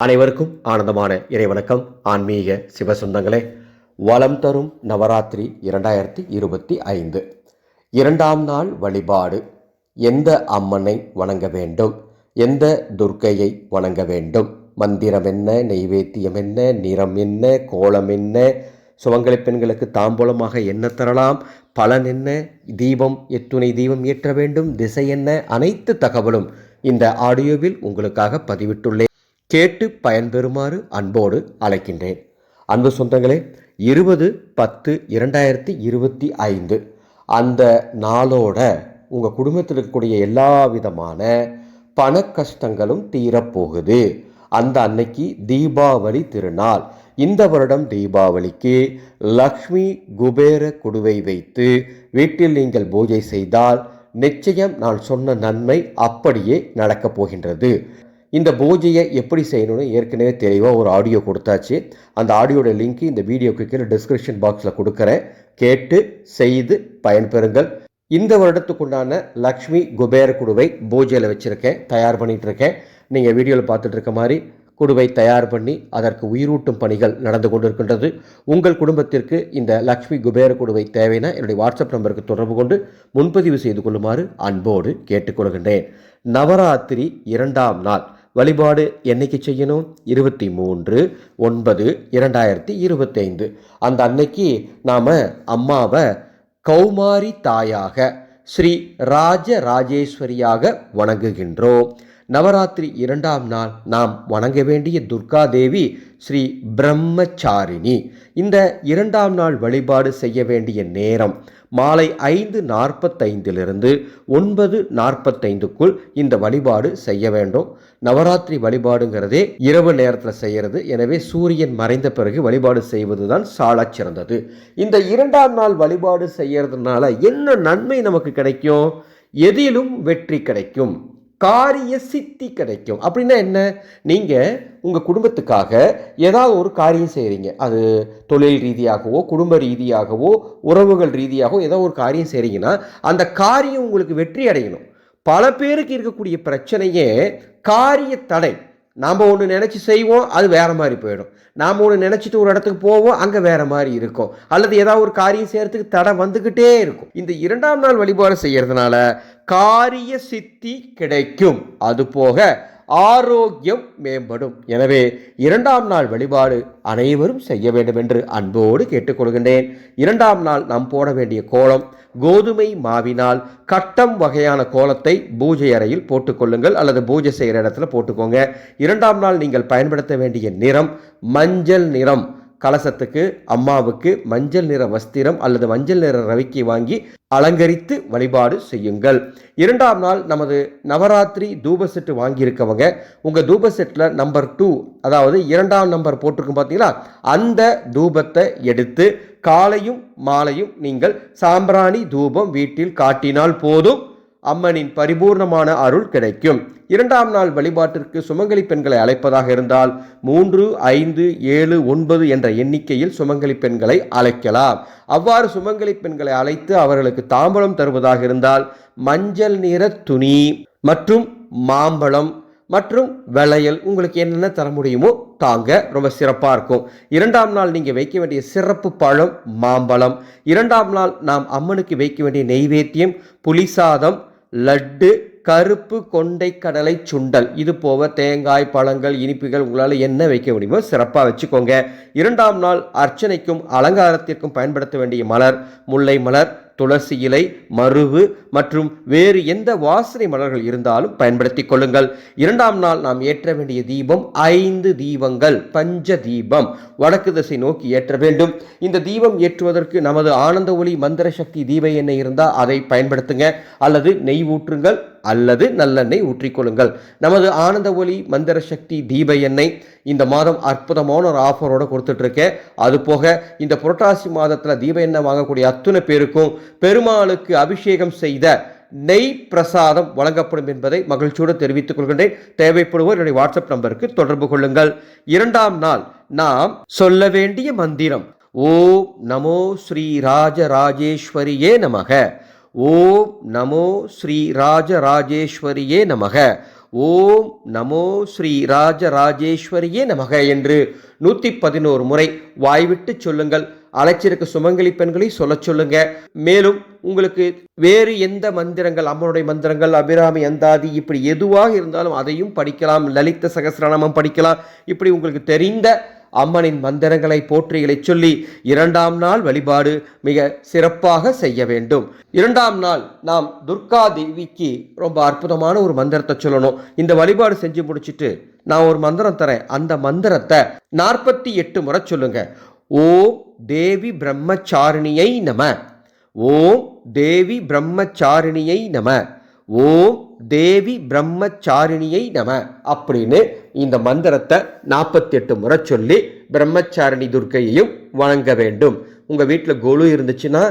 அனைவருக்கும் ஆனந்தமான இறைவணக்கம். ஆன்மீக சிவசொந்தங்களே வளம் தரும் நவராத்திரி இரண்டாயிரத்தி இருபத்தி ஐந்து. இரண்டாம் நாள் வழிபாடு. எந்த அம்மனை வணங்க வேண்டும்? எந்த துர்க்கையை வணங்க வேண்டும்? மந்திரம் என்ன? நெய்வேத்தியம் என்ன? நிறம் என்ன? கோலம் என்ன? சுமங்கலி பெண்களுக்கு தாம்பூலமாக என்ன தரலாம்? பலன் என்ன? தீபம் எத்துணை தீபம் ஏற்ற வேண்டும்? திசை என்ன? அனைத்து தகவலும் இந்த ஆடியோவில் உங்களுக்காக பதிவிட்டுள்ளேன். கேட்டு பயன்பெறுமாறு அன்போடு அழைக்கின்றேன். அன்பு சொந்தங்களே இருபது பத்து இரண்டாயிரத்தி இருபத்தி ஐந்து அந்த நாளோட உங்கள் குடும்பத்தில் இருக்கக்கூடிய எல்லா விதமான பண கஷ்டங்களும் தீரப்போகுது. அந்த அன்னைக்கு தீபாவளி திருநாள். இந்த வருடம் தீபாவளிக்கு லக்ஷ்மி குபேர குடுவை வைத்து வீட்டில் நீங்கள் பூஜை செய்தால் நிச்சயம் நான் சொன்ன நன்மை அப்படியே நடக்கப் போகின்றது. இந்த பூஜையை எப்படி செய்யணும்னு ஏற்கனவே தெளிவாக ஒரு ஆடியோ கொடுத்தாச்சு. அந்த ஆடியோட லிங்க் இந்த வீடியோக்கு கீழே டிஸ்கிரிப்ஷன் பாக்ஸில் கொடுக்குறேன். கேட்டு செய்து பயன்பெறுங்கள். இந்த வருடத்துக்குண்டான லக்ஷ்மி குபேர குடுவை பூஜையில் வச்சுருக்கேன் தயார் பண்ணிகிட்டு இருக்கேன் நீங்கள் வீடியோவில் பார்த்துட்டு இருக்க மாதிரி குடுவை தயார் பண்ணி அதற்கு உயிரூட்டும் பணிகள் நடந்து கொண்டிருக்கின்றது. உங்கள் குடும்பத்திற்கு இந்த லக்ஷ்மி குபேர குடுவை தேவைன்னா என்னுடைய வாட்ஸ்அப் நம்பருக்கு தொடர்பு கொண்டு முன்பதிவு செய்து கொள்ளுமாறு அன்போடு கேட்டுக்கொள்கின்றேன். நவராத்திரி இரண்டாம் நாள். வழிபாடு என்னைக்கு செய்யணும்? இருபத்தி மூன்று ஒன்பது இரண்டாயிரத்தி இருபத்தைந்து. அந்த அன்னைக்கு நாம் அம்மாவை கௌமாரி தாயாக ஸ்ரீ ராஜ ராஜேஸ்வரியாக வணங்குகின்றோம். நவராத்திரி இரண்டாம் நாள் நாம் வணங்க வேண்டிய துர்கா தேவி ஸ்ரீ பிரம்மச்சாரிணி. இந்த இரண்டாம் நாள் வழிபாடு செய்ய வேண்டிய நேரம் மாலை ஐந்து நாற்பத்தைந்திலிருந்து ஒன்பது நாற்பத்தைந்துக்குள் இந்த வழிபாடு செய்ய வேண்டும். நவராத்திரி வழிபாடுங்கிறதே இரவு நேரத்தில் செய்கிறது எனவே சூரியன் மறைந்த பிறகு வழிபாடு செய்வது தான் சாலச் சிறந்தது. இந்த இரண்டாம் நாள் வழிபாடு செய்யறதுனால என்ன நன்மை நமக்கு கிடைக்கும்? எதிலும் வெற்றி கிடைக்கும். காரிய சித்தி கிடைக்கும். அப்படின்னா என்ன? நீங்கள் உங்கள் குடும்பத்துக்காக ஏதாவது ஒரு காரியம் செய்கிறீங்க அது தொழில் ரீதியாகவோ குடும்ப ரீதியாகவோ உறவுகள் ரீதியாகவோ ஏதோ ஒரு காரியம் செய்கிறீங்கன்னா அந்த காரியம் உங்களுக்கு வெற்றி அடையணும். பல பேருக்கு இருக்கக்கூடிய பிரச்சனையே காரிய தடை. நாம் ஒன்று நினச்சி செய்வோம் அது வேற மாதிரி போயிடும். நாம் ஒன்று நினச்சிட்டு ஒரு இடத்துக்கு போவோம் அங்கே வேறு மாதிரி இருக்கும். அல்லது ஏதாவது ஒரு காரியம் செய்கிறதுக்கு தடை வந்துக்கிட்டே இருக்கும். இந்த இரண்டாம் நாள் வழிபாடு செய்கிறதுனால காரிய சித்தி கிடைக்கும். அதுபோக ஆரோக்கியம் மேம்படும். எனவே இரண்டாம் நாள் வழிபாடு அனைவரும் செய்ய வேண்டும் என்று அன்போடு கேட்டுக்கொள்கின்றேன். இரண்டாம் நாள் நாம் போட வேண்டிய கோலம் கோதுமை மாவினால் கட்டம் வகையான கோலத்தை பூஜை அறையில் போட்டுக்கொள்ளுங்கள் அல்லது பூஜை செய்கிற இடத்துல போட்டுக்கோங்க. இரண்டாம் நாள் நீங்கள் பயன்படுத்த வேண்டிய நிறம் மஞ்சள் நிறம். கலசத்துக்கு அம்மாவுக்கு மஞ்சள் நிற வஸ்திரம் அல்லது மஞ்சள் நிற ரவிக்கை வாங்கி அலங்கரித்து வழிபாடு செய்யுங்கள். இரண்டாம் நாள் நமது நவராத்திரி தூப செட்டு வாங்கியிருக்கவங்க உங்கள் தூப செட்டில் நம்பர் டூ அதாவது இரண்டாம் நம்பர் போட்டிருக்கும் பார்த்தீங்களா அந்த தூபத்தை எடுத்து காலையும் மாலையும் நீங்கள் சாம்பிராணி தூபம் வீட்டில் காட்டினால் போதும். அம்மனின் பரிபூர்ணமான அருள் கிடைக்கும். இரண்டாம் நாள் வழிபாட்டிற்கு சுமங்கலி பெண்களை அழைப்பதாக இருந்தால் மூன்று ஐந்து ஏழு ஒன்பது என்ற எண்ணிக்கையில் சுமங்கலி பெண்களை அழைக்கலாம். அவ்வாறு சுமங்கலி பெண்களை அழைத்து அவர்களுக்கு தாம்பலம் தருவதாக இருந்தால் மஞ்சள் நிற துணி மற்றும் மாம்பழம் மற்றும் விளையல் உங்களுக்கு என்னென்ன தர முடியுமோ தாங்க ரொம்ப சிறப்பாக இருக்கும். இரண்டாம் நாள் நீங்கள் வைக்க வேண்டிய சிறப்பு பழம் மாம்பழம். இரண்டாம் நாள் நாம் அம்மனுக்கு வைக்க வேண்டிய நெய்வேத்தியம் புளிசாதம் லட்டு கருப்பு கொண்டை கடலை சுண்டல். இது போக தேங்காய் பழங்கள் இனிப்புகள் உங்களால் என்ன வைக்க முடியுமோ சிறப்பாக வச்சுக்கோங்க. இரண்டாம் நாள் அர்ச்சனைக்கும் அலங்காரத்திற்கும் பயன்படுத்த வேண்டிய மலர் முல்லை மலர் துளசி இலை மருவு மற்றும் வேறு எந்த வாசனை மலர்கள் இருந்தாலும் பயன்படுத்தி கொள்ளுங்கள். இரண்டாம் நாள் நாம் ஏற்ற வேண்டிய தீபம் ஐந்து தீபங்கள் பஞ்ச தீபம். வடக்கு திசை நோக்கி ஏற்ற வேண்டும். இந்த தீபம் ஏற்றுவதற்கு நமது ஆனந்த ஒளி மந்திர சக்தி தீப எண்ணெய் இருந்தால் அதை பயன்படுத்துங்க. அல்லது நெய் ஊற்றுங்கள் அல்லது நல்லெண்ணெய் ஊற்றிக்கொள்ளுங்கள். நமது ஆனந்த ஒளி மந்திர சக்தி தீப எண்ணெய் இந்த மாதம் அற்புதமான ஒரு ஆஃபரோடு கொடுத்துட்ருக்கேன் அது போக இந்த புரட்டாசி மாதத்தில் தீப எண்ணெய் வாங்கக்கூடிய அத்துணை பேருக்கும் பெருமாளுக்கு அபிஷேகம் செய்த நெய் பிரசாதம் வழங்கப்படும் என்பதை மகிழ்ச்சியோடு தெரிவித்துக் கொள்கின்றேன். தேவைப்படுவோர் என்னுடைய வாட்ஸ்அப் நம்பருக்கு தொடர்பு கொள்ளுங்கள். இரண்டாம் நாள் நாம் சொல்ல வேண்டிய மந்திரம் ஓம் நமோ ஸ்ரீ ராஜராஜேஸ்வரியே நமக. ஓம் நமோ ஸ்ரீ ராஜராஜேஸ்வரியே நமக. ஓம் நமோ ஸ்ரீ ராஜராஜேஸ்வரியே நமக என்று நூற்றி பதினோரு முறை வாய்விட்டு சொல்லுங்கள். அழைச்சிருக்க சுமங்கலி பெண்களை சொல்ல சொல்லுங்க. மேலும் உங்களுக்கு வேறு எந்த மந்திரங்கள் அம்மனுடைய மந்திரங்கள் அபிராமி அந்தாதி இப்படி எதுவாக இருந்தாலும் அதையும் படிக்கலாம். லலித சகசிரநாமம் படிக்கலாம். இப்படி உங்களுக்கு தெரிந்த அம்மனின் மந்திரங்களை போற்றிகளை சொல்லி இரண்டாம் நாள் வழிபாடு மிக சிறப்பாக செய்ய வேண்டும். இரண்டாம் நாள் நாம் துர்கா தேவிக்கு ரொம்ப அற்புதமான ஒரு மந்திரத்தை சொல்லணும். இந்த வழிபாடு செஞ்சு முடிச்சிட்டு நான் ஒரு மந்திரம் தரேன். அந்த மந்திரத்தை நாற்பத்தி எட்டு முறை சொல்லுங்க. ஓம் தேவி பிரம்மச்சாரிணியை நம. ஓம் தேவி பிரம்மச்சாரிணியை நம. ஓம் தேவி பிரம்மச்சாரிணியை நம அப்படின்னு இந்த மந்திரத்தை நாற்பத்தி எட்டு முறை சொல்லி பிரம்மச்சாரிணி துர்க்கையையும் வணங்க வேண்டும். உங்கள் வீட்டில் கொலு இருந்துச்சுன்னா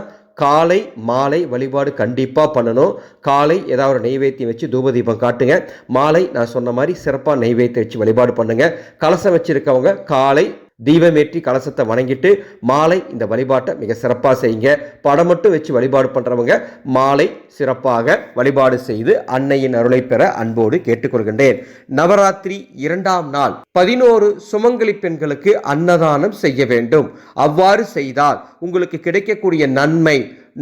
காலை மாலை வழிபாடு கண்டிப்பாக பண்ணணும். காலை ஏதாவது ஒரு நெய்வேத்தியம் வச்சு தூபதீபம் காட்டுங்க. மாலை நான் சொன்ன மாதிரி சிறப்பாக நெய்வேத்தியம் வச்சு வழிபாடு பண்ணுங்கள் கலசம் வச்சுருக்கவங்க காலை தீபமேற்றி கலசத்தை வணங்கிட்டு மாலை இந்த வழிபாட்டை மிக சிறப்பாக செய்யுங்க. படம் மட்டும் வச்சு வழிபாடு பண்ணுறவங்க மாலை சிறப்பாக வழிபாடு செய்து அன்னையின் அருளை பெற அன்போடு கேட்டுக்கொள்கின்றேன். நவராத்திரி இரண்டாம் நாள் பதினோரு சுமங்கலி பெண்களுக்கு அன்னதானம் செய்ய வேண்டும். அவ்வாறு செய்தால் உங்களுக்கு கிடைக்கக்கூடிய நன்மை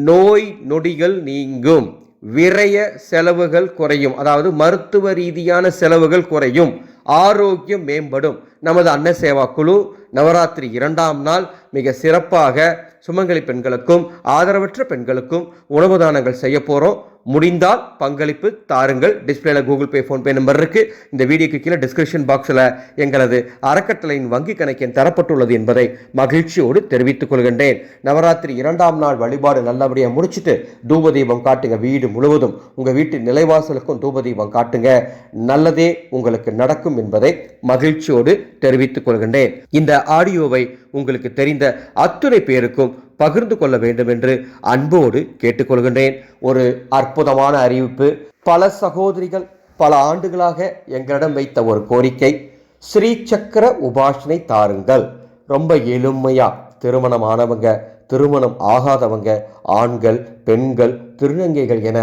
நோய் நொடிகள் நீங்கும். விரய செலவுகள் குறையும். அதாவது மருத்துவ ரீதியான செலவுகள் குறையும். ஆரோக்கியம் மேம்படும். நமது அன்ன சேவா குழு நவராத்திரி இரண்டாம் நாள் மிக சிறப்பாக சுமங்கலி பெண்களுக்கும் ஆதரவற்ற பெண்களுக்கும் உணவு தானங்கள் செய்ய போகிறோம் முடிந்தால் பங்களிப்பு தாருங்கள். டிஸ்பிளேல கூகுள் பே ஃபோன்பே நம்பர் இருக்குது இந்த வீடியோக்கு கீழே டிஸ்கிரிப்ஷன் பாக்ஸில் எங்களது அறக்கட்டளையின் வங்கி கணக்கின் தரப்பட்டுள்ளது என்பதை மகிழ்ச்சியோடு தெரிவித்துக் கொள்கின்றேன். நவராத்திரி இரண்டாம் நாள் வழிபாடு நல்லபடியாக முடிச்சுட்டு தூபதீபம் காட்டுங்க. வீடு முழுவதும் உங்கள் வீட்டு நிலைவாசலுக்கும் தூபதீபம் காட்டுங்க. நல்லதே உங்களுக்கு நடக்கும் என்பதை மகிழ்ச்சியோடு தெரிவித்துக் கொள்கின்றேன். இந்த ஆடியோவை உங்களுக்கு தெரிந்த அத்துணை பேருக்கும் பகிர்ந்து கொள்ள வேண்டும் என்று அன்போடு கேட்டுக்கொள்கின்றேன். ஒரு அற்புதமான அறிவிப்பு. பல சகோதரிகள் பல ஆண்டுகளாக எங்களிடம் வைத்த ஒரு கோரிக்கை. ஸ்ரீ சக்கர உபாஷனை தாருங்கள். ரொம்ப எளிமையா திருமணமானவங்க திருமணம் ஆகாதவங்க ஆண்கள் பெண்கள் திருநங்கைகள் என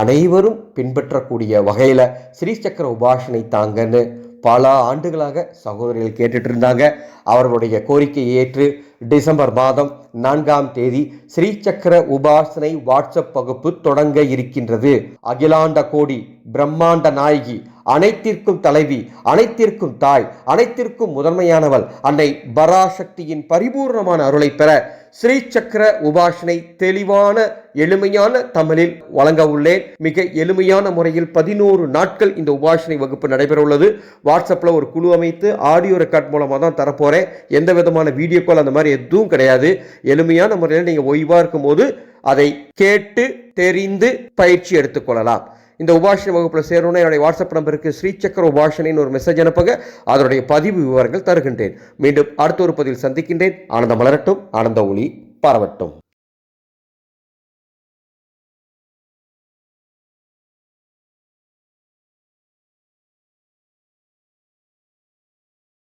அனைவரும் பின்பற்றக்கூடிய வகையில் ஸ்ரீ சக்கர உபாஷனை தாங்கன்னு பல ஆண்டுகளாக சகோதரிகள் கேட்டுட்டு இருந்தாங்க. அவர்களுடைய கோரிக்கையை ஏற்று டிசம்பர் மாதம் நான்காம் தேதி ஸ்ரீசக்கர உபாசனை வாட்ஸ்அப் வகுப்பு தொடங்க இருக்கின்றது. அகிலாண்ட கோடி பிரம்மாண்ட நாயகி அனைத்திற்கும் தலைவி அனைத்திற்கும் தாய் அனைத்திற்கும் முதன்மையானவள் அன்னை பராசக்தியின் பரிபூர்ணமான அருளை பெற ஸ்ரீ சக்கர உபாசனை தெளிவான எளிமையான தமிழில் வழங்க உள்ளேன். மிக எளிமையான முறையில் பதினோரு நாட்கள் இந்த உபாசனை வகுப்பு நடைபெற உள்ளது. வாட்ஸ்அப்பில் ஒரு குழு அமைத்து ஆடியோ ரெக்கார்ட் மூலமாக தான் தரப்போகிறேன் எந்த விதமான வீடியோ கால் அந்த மாதிரி எதுவும் கிடையாது. எளிமையான முறையில் நீங்கள் ஓய்வாக இருக்கும்போது அதை கேட்டு தெரிந்து பயிற்சி எடுத்துக்கொள்ளலாம் இந்த உபாஷண வகுப்பில் சேரணும்னா என்னுடைய வாட்ஸ்அப் நம்பருக்கு ஸ்ரீசக்கர உபாஷணின்னு ஒரு மெசேஜ் அனுப்புங்க. அதனுடைய பதிவு விவரங்கள் தருகின்றேன். மீண்டும் அடுத்த ஒரு பதிவில் சந்திக்கின்றேன். ஆனந்தம் மலரட்டும். ஆனந்த ஒளி பரவட்டும்.